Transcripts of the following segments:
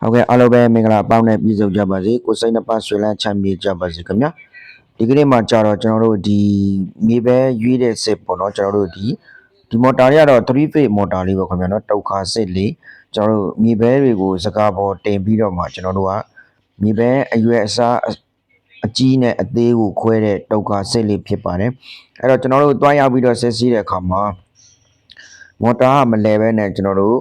ဟုတ်ကဲ့အားလုံးပဲမင်္ဂလာအပေါင်းနဲ့ပြည့်စုံကြပါစေကိုစိတ်နှပါဆွေလန်းချမ်းမြေ့ကြပါစေခင်ဗျာဒီကနေ့မှာကြာတော့ကျွန်တော်တို့ဒီမြေပဲရွေးတဲ့စစ်ပေါ့နော်ကျွန်တော်တို့ဒီဒီမော်တာတွေကတော့3 phase မော်တာလေးပေါ့ခင်ဗျာနော်တောက်ခါစစ်လေးကျွန်တော်တို့မြေပဲတွေကိုစကားပေါ်တင်ပြီးတော့မှကျွန်တော်တို့ကမြေပဲအရွယ်အစားအကြီးနဲ့အသေးကိုခွဲတဲ့တောက်ခါစစ်လေးဖြစ်ပါတယ်အဲ့တော့ကျွန်တော်တို့တွားရောက်ပြီးတော့ဆက်စီးတဲ့အခါမှာမော်တာကမလဲပဲနဲ့ကျွန်တော်တို့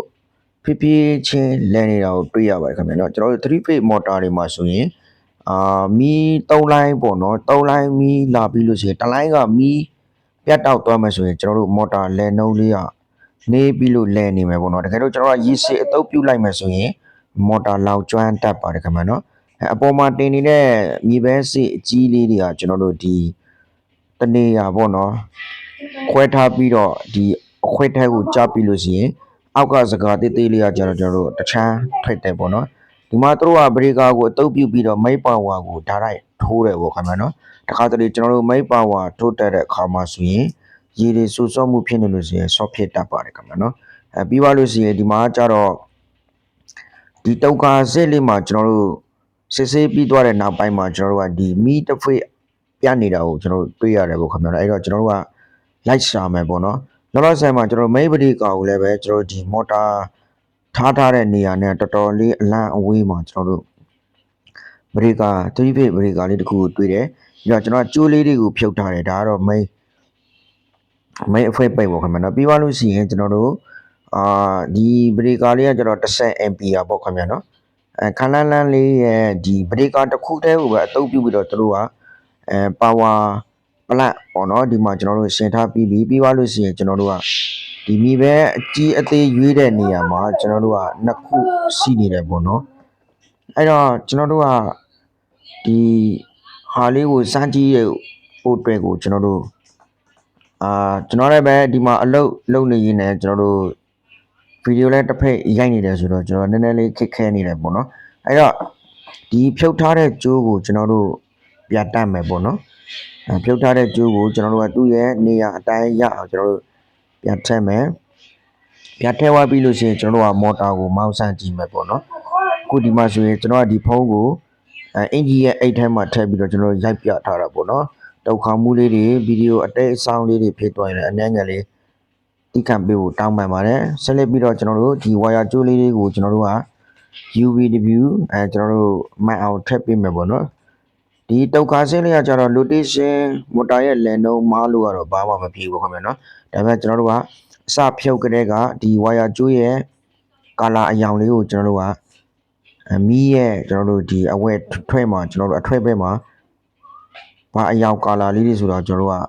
ဖြည်းဖြည်းချင်းလဲနေတာကိုတွေ့ရပါတယ်ခင်ဗျာเนาะကျွန်တော်တို့3 phase motor တွေမှာဆိုရင်အာမီး3လိုင်းပေါ့เนาะ3လိုင်းမီးလာပြီးလို့ရှိရင်တစ်လိုင်းကမီးပြတ်တောက်သွားမှဆိုရင်ကျွန်တော်တို့ motor လဲနှုံးလေးကနေပြီးလို့လဲနေမယ်ပေါ့เนาะတကယ်လို့ကျွန်တော်ကရေစစ်အတုပ်ပြုတ်လိုက်မှဆိုရင် motor လောက်ကျွမ်းတတ်ပါတယ်ခင်ဗျာเนาะအဲအပေါ်မှာတင်နေတဲ့မြေပဲစစ်အကြီးလေးတွေကကျွန်တော်တို့ဒီတနေရပေါ့เนาะခွဲထားပြီးတော့ဒီအခွဲထဲကိုကြားပြီးလို့ရှိရင် အောက်ကစကားတေးသေးလေးကကျတော့ကျွန်တော်တို့တချမ်းထွက်တယ်ပေါ့နော်ဒီမှာသူတို့ကဘရေကာကိုအတုပ်ပြုတ်ပြီးတော့မိတ်ပါဝါကိုဓာတ်လိုက်ထိုးတယ်ပေါ့ခင်ဗျာနော်တခါတလေကျွန်တော်တို့မိတ်ပါဝါထိုးတက်တဲ့အခါမှာဆိုရင်ရေတွေဆူဆော့မှုဖြစ်နေလို့ဆိုရင်ဆော့ဖြစ်တတ်ပါတယ်ခင်ဗျာနော်အဲပြီးသွားလို့ရှိရင်ဒီမှာကျတော့ဒီတောက်ကာစစ်လေးမှာကျွန်တော်တို့စစ်ဆေးပြီးသွားတဲ့နောက်ပိုင်းမှာကျွန်တော်တို့ကဒီမီးတစ်ဖွေ့ပြနေတာကိုကျွန်တော်တို့တွေ့ရတယ်ပေါ့ခင်ဗျာနော်အဲ့တော့ကျွန်တော်တို့ကလိုက်ရှာမယ်ပေါ့နော် လောလောဆယ်မှာကျွန်တော်မိတ်ပတိကာကိုလည်းပဲကျွန်တော်ဒီမော်တာထားထားတဲ့နေရာနဲ့တော်တော်လေးအလန့်အဝေးမှာကျွန်တော်တို့ဘရိကာ3 phase ဘရိကာလေးတစ်ခုကိုတွေ့တယ်ပြီးတော့ကျွန်တော်ကျိုးလေးတွေကိုဖြုတ်ထားတယ်ဒါကတော့မိတ်မိတ်အဖွဲပိတ်ပေါ့ခင်ဗျာနော်ပြီးသွားလို့ရှိရင်ကျွန်တော်တို့အာဒီဘရိကာလေးကကျွန်တော်10 ampere ပေါ့ခင်ဗျာနော်အဲခန်းလန်းလန်းလေးရဲ့ဒီဘရိကာတစ်ခုတည်းကိုပဲအသုံးပြုပြီးတော့တို့ကအဲပါဝါ ပလတ်ပေါ့နော်ဒီမှာကျွန်တော်တို့ရှင်းထားပြီးပြီပြီးသွားလို့ရှိရင်ကျွန်တော်တို့ကဒီမိပဲအကြီးအသေးရွေးတဲ့နေရာမှာကျွန်တော်တို့ကနှစ်ခုရှိနေတယ်ပေါ့နော်အဲ့တော့ကျွန်တော်တို့ကဒီဟာလေးကိုစမ်းကြည့်ရဖို့အတွက်ကိုကျွန်တော်တို့အာကျွန်တော်လည်းပဲဒီမှာအလုပ်လုပ်နေရင်းနဲ့ကျွန်တော်တို့ဗီဒီယိုလည်းတစ်ဖက်ရိုက်နေတယ်ဆိုတော့ကျွန်တော်နည်းနည်းလေးခက်ခဲနေတယ်ပေါ့နော်အဲ့တော့ဒီဖြုတ်ထားတဲ့ကြိုးကိုကျွန်တော်တို့ပြတ်တတ်မယ်ပေါ့နော် အဲဖြုတ်ထားတဲ့ကျိုးကိုကျွန်တော်တို့ကသူ့ရဲ့နေရာအတိုင်းရအောင်ကျွန်တော်တို့ပြန်ထည့်မယ်ပြန်ထည့်သွားပြီးလို့ရှိရင်ကျွန်တော်တို့ကမော်တာကိုမောင်းဆန့်ကြည့်မယ်ပေါ့နော်အခုဒီမှာဆိုရင်ကျွန်တော်ကဒီဖုန်းကိုအဲအင်ဂျီရဲ့အိတ်ထဲမှာထည့်ပြီးတော့ကျွန်တော်တို့ရိုက်ပြထားတာပေါ့နော်တောက်ခါမှုလေးတွေဗီဒီယိုအတိတ်အဆောင်လေးတွေဖြစ်သွားရင်လည်းအနည်းငယ်လေးတိကံပေးဖို့တောင်းပန်ပါတယ်ဆက်လက်ပြီးတော့ကျွန်တော်တို့ဒီဝါယာကျိုးလေးတွေကိုကျွန်တော်တို့က UVW အဲကျွန်တော်တို့မှန်အောင်ထည့်ပေးမယ်ပေါ့နော် ဒီတောက်ခါစင်းလေးကကျတော့ rotation motor ရဲ့လန်နှုံးမားလို့ကတော့ဘာမှမဖြစ်ဘူးခင်ဗျာနော်ဒါပေမဲ့ကျွန်တော်တို့ကအစဖြုတ်ကလေးကဒီ wire ကျိုးရဲ့ color အရောင်လေးကိုကျွန်တော်တို့ကအမီးရဲ့ကျွန်တော်တို့ဒီအဝဲထွက်မှာကျွန်တော်တို့အထွက်ဘက်မှာဘာအရောင် color လေးတွေဆိုတော့ကျွန်တော်တို့က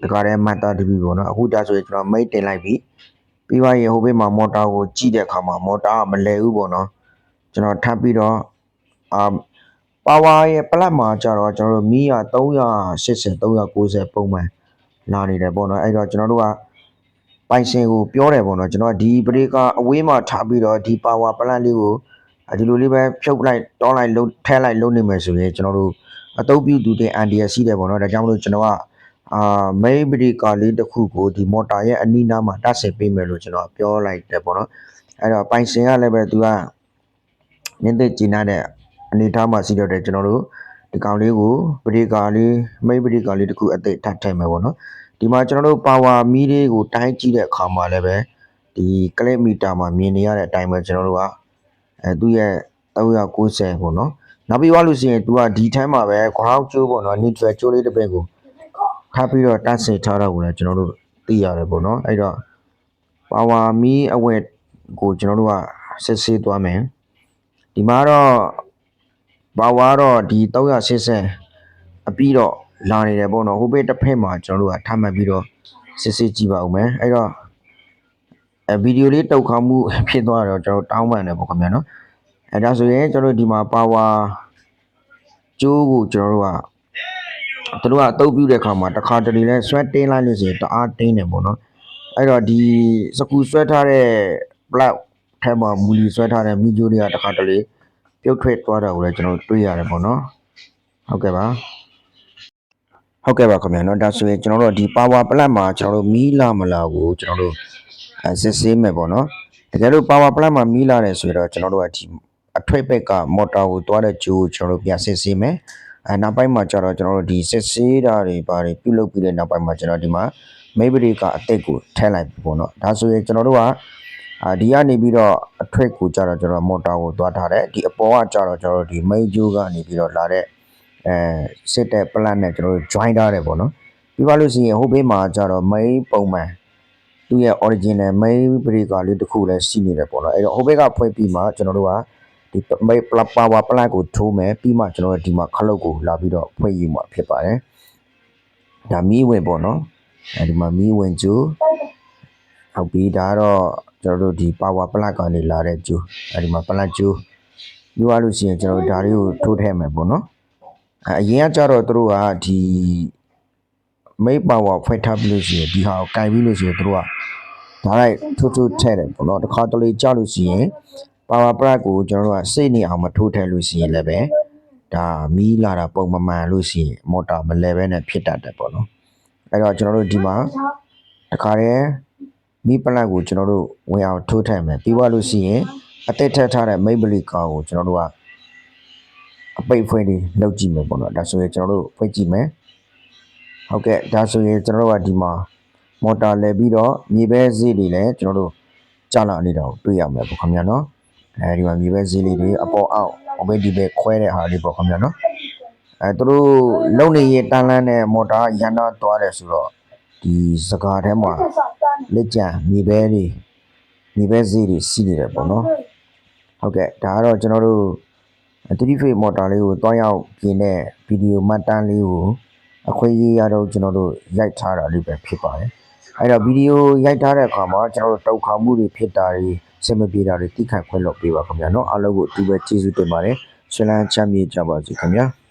ဒီကားထဲမှတ်သားတပြီပေါ့နော်အခုဒါဆိုရင်ကျွန်တော်မိတ်တင်လိုက်ပြီပြီးသွားရင်ဟိုဘက်မှာ motor ကိုကြည့်တဲ့အခါမှာ motor ကမလဲဘူးပေါ့နော်ကျွန်တော်ထပ်ပြီးတော့အာ ပါဝါရဲ့ပလတ်မှာကြတော့ကျွန်တော်တို့မီးက380 390ပုံမှန်လာနေတယ်ပေါ့နော်အဲ့တော့ကျွန်တော်တို့ကပိုင်ရှင်ကိုပြောတယ်ပေါ့နော်ကျွန်တော်ကဒီဘရေကအဝေးမှာထားပြီးတော့ဒီပါဝါပလတ်လေးကိုဒီလိုလေးပဲဖြုတ်လိုက်တောင်းလိုက်လုံးထဲလိုက်လုံးနေမယ်ဆိုရင်ကျွန်တော်တို့အတုပ်ပြုတူတဲ့အန်ဒီရရှိတယ်ပေါ့နော်ဒါကြောင့်မလို့ကျွန်တော်ကအာမိတ်ဘရီကာလေးတစ်ခုကိုဒီမော်တာရဲ့အနီးနားမှာတက်ဆင်ပေးမယ်လို့ကျွန်တော်ပြောလိုက်တယ်ပေါ့နော်အဲ့တော့ပိုင်ရှင်ကလည်းပဲသူကနင်းသက်ကျင်းတဲ့ အနေထားမှာရှိတော့တယ်ကျွန်တော်တို့ဒီကောင်လေးကိုပရိကာလေးမိတ်ပရိကာလေးတစ်ခုအသိထပ်ထည့်မယ်ပေါ့နော်ဒီမှာကျွန်တော်တို့ပါဝါမီးလေးကိုတိုင်းကြည့်တဲ့အခါမှာလည်းပဲဒီကလစ်မီတာမှာမြင်နေရတဲ့အတိုင်းပဲကျွန်တော်တို့ကအဲသူ့ရဲ့390ပေါ့နော်နောက်ပြီးသွားလို့ရှိရင်သူကဒီထဲမှာပဲ ground ကျိုးပေါ့နော် neutral ကျိုးလေးတစ်ပည့်ကိုထပ်ပြီးတော့တတ်ဆင်ထားတော့ကိုလည်းကျွန်တော်တို့သိရတယ်ပေါ့နော်အဲ့တော့ပါဝါမီးအဝက်ကိုကျွန်တော်တို့ကစစ်ဆေးသွားမယ်ဒီမှာတော့ ပါဝါတော့ဒီ380အပြီးတော့လာနေတယ်ပေါ့နော်ဟိုဘက်တစ်ဖက်မှာကျွန်တော်တို့ကထပ်မှတ်ပြီးတော့စစ်စစ်ကြည့်ပါဦးမယ်အဲ့တော့အဲဗီဒီယိုလေးတောက်ခါမှုဖြစ်သွားတော့ကျွန်တော်တောင်းပန်တယ်ပေါ့ခင်ဗျာနော်အဲဒါဆိုရင်ကျွန်တော်တို့ဒီမှာပါဝါကျိုးကိုကျွန်တော်တို့ကသူတို့ကအတုပ်ပြုတဲ့ခါမှာတစ်ခါတလေလဲဆွဲတင်းလိုက်လို့ဆိုရင်တအားတင်းတယ်ပေါ့နော်အဲ့တော့ဒီစကူဆွဲထားတဲ့ plug ထဲမှာမူလီဆွဲထားတဲ့မီဂျိုတွေကတစ်ခါတလေ ပြုတ်ထွက်သွားတာကိုလည်းကျွန်တော်တွေ့ရတယ်ပေါ့နော်ဟုတ်ကဲ့ပါဟုတ်ကဲ့ပါခင်ဗျာနော်ဒါဆိုရင်ကျွန်တော်တို့ဒီ power plant မှာကျွန်တော်တို့မီးလာမလာကိုကျွန်တော်တို့အဲစစ်ဆေးမယ်ပေါ့နော်တကယ်လို့ power plant မှာမီးလာတယ်ဆိုတော့ကျွန်တော်တို့ကဒီအထွတ်ဘက်ကမော်တာကိုတွားတဲ့ဂျိုးကိုကျွန်တော်တို့ပြန်စစ်ဆေးမယ်အဲနောက်ပိုင်းမှာကျတော့ကျွန်တော်တို့ဒီစစ်ဆေးတာတွေဘာတွေပြုလုပ်ပြီးတဲ့နောက်ပိုင်းမှာကျွန်တော်ဒီမှာမိတ်ဘရိကအတိတ်ကိုထည့်လိုက်ပြီပေါ့နော်ဒါဆိုရင်ကျွန်တော်တို့က အာဒီကနေပြီးတော့အထွတ်ကိုကျတော့ကျွန်တော်မော်တာကိုတွားထားတယ်ဒီအပေါ်ကကျတော့ကျွန်တော်တို့ဒီမိတ်ဂျိုးကနေပြီးတော့လာတဲ့အဲစစ်တဲ့ plan နဲ့ကျွန်တော်တို့ join ထားတယ်ပေါ့နော်ပြီးပါလို့ရှိရင်ဟိုဘေးမှာကျတော့ main ပုံမှန်သူ့ရဲ့ original main breaker လေးတစ်ခုလည်းရှိနေတယ်ပေါ့နော်အဲ့တော့ဟိုဘက်ကဖွင့်ပြီးမှကျွန်တော်တို့ကဒီ main power plant ကိုထိုးမယ်ပြီးမှကျွန်တော်တို့ဒီမှာခလုတ်ကိုလာပြီးတော့ဖွင့်ယူမှာဖြစ်ပါတယ်ဒါမီးဝင်ပေါ့နော်အဲဒီမှာမီးဝင်ကျူဟုတ်ပြီဒါကတော့ ကျွန်တော်တို့ဒီ power plant ကနေလာတဲ့ကျူအဲဒီမှာ plant ကျူပြီးသွားလို့ရှိရင်ကျွန်တော်တို့ဒါလေးကိုထိုးထည့်မယ်ပေါ့နော်အဲအရင်ကကြတော့သူတို့ကဒီမိတ်ပါဝါဖွင့်ထားပြီးလို့ရှိရင်ဒီဟာကိုကင်ပြီးလို့ရှိရင်သူတို့ကဒါလိုက်ထိုးထိုးထည့်တယ်ပေါ့နော်တစ်ခါတလေကြာလို့ရှိရင်ပါဝါပရက်ကိုကျွန်တော်တို့ကစိတ်နေအောင်မထိုးထည့်လို့ရှိရင်လည်းပဲဒါမီးလာတာပုံမမှန်လို့ရှိရင်မော်တာမလဲဘဲနဲ့ဖြစ်တတ်တယ်ပေါ့နော်အဲ့တော့ကျွန်တော်တို့ဒီမှာတစ်ခါတည်း မီးပလက်ကိုကျွန်တော်တို့ဝင်အောင်ထိုးထည့်မယ်ပြီးသွားလို့ရှိရင်အတိတ်ထက်ထားတဲ့မိတ်ဘလီကာကိုကျွန်တော်တို့ကအပိတ်ဖွင့်လေးလောက်ကြည့်မယ်ပေါ့နော်ဒါဆိုရင်ကျွန်တော်တို့ဖွင့်ကြည့်မယ်ဟုတ်ကဲ့ဒါဆိုရင်ကျွန်တော်တို့ကဒီမှာမော်တာလဲပြီးတော့မြေပဲဈေးတွေလည်းကျွန်တော်တို့ကြာလာနေတာကိုတွေ့ရမယ်ပေါ့ခင်ဗျာနော်အဲဒီမှာမြေပဲဈေးလေးတွေအပေါ်အောက်အဘိဒီပဲခွဲတဲ့ဟာလေးပေါ့ခင်ဗျာနော်အဲသူတို့လုံနေရတန်းလန်းတဲ့မော်တာရန်တော့သွားတယ်ဆိုတော့ဒီစကားထဲမှာ လက်ကျန်မြေပဲတွေမြေပဲဈေးတွေစီးနေတယ်ပေါ့နော်ဟုတ်ကဲ့ဒါကတော့ကျွန်တော်တို့3 phase motor လေးကိုတွားရောက်ပြင်တဲ့ဗီဒီယိုမှတ်တမ်းလေးကိုအခွင့်အရေးရတော့ကျွန်တော်တို့ရိုက်ထားတာလေးပဲဖြစ်ပါတယ်။အဲ့တော့ဗီဒီယိုရိုက်ထားတဲ့အခါမှာကျွန်တော်တို့တောက်ခါမှုတွေဖြစ်တာတွေစင်မပြေတာတွေတိခတ်ခွင့်လုပ်ပေးပါခင်ဗျာနော်အားလုံးကိုအတူပဲကျေးဇူးတင်ပါတယ်။ရှင်လန်းချမ်းမြေ့ကြပါစေခင်ဗျာ။